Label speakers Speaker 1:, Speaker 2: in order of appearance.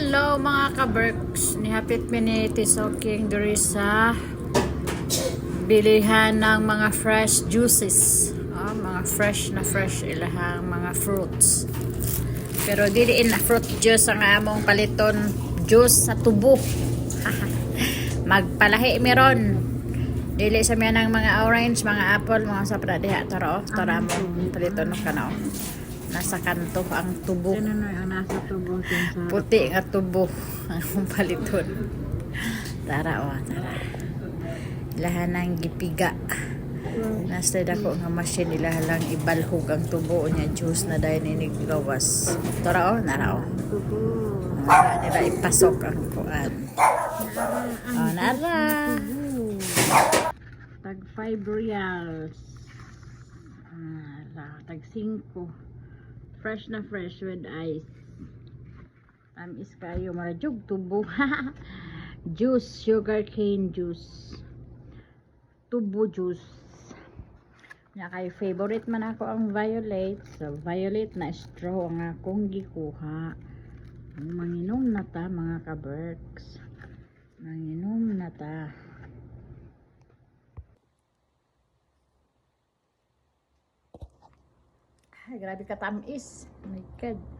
Speaker 1: Hello mga ka-Berks. Nihapit mi ni Tisoking diri sa bilihan ng mga fresh juices. Ah, mga fresh na fresh ilahang mga fruits. Pero dili na fruit juice ang among paliton juice sa tubo. Magpalahi meron. Dili sa miyan ng mga orange, mga apple, mga sapra diha tara oh. Tara mo paliton ka na oh. Nasa kanto ang tubo.
Speaker 2: Ano na ang nasa tubo.
Speaker 1: Puti nga tubo ang paliton. Tara o, tara. Lahan ng gipiga. Nasa dako nga machine nila lang ibalhog ang tubo niya juice na dahil ninigawas. Tara o, nara o.
Speaker 2: Tubo.
Speaker 1: Nara nila ipasok ang kuan. O, nara.
Speaker 2: Tubo. Tag 5 reals. Ah, tag 5. Fresh na fresh with ice. Tamis kayo. Marajog tubo. juice. Sugar cane juice. Tubo juice. Nga kay favorite man ako ang violet. So, violet na straw ang akong gikuha. Ang manginom na ta mga ka-berks. Manginom na ta.
Speaker 1: Grabe ka tamis. Oh my God.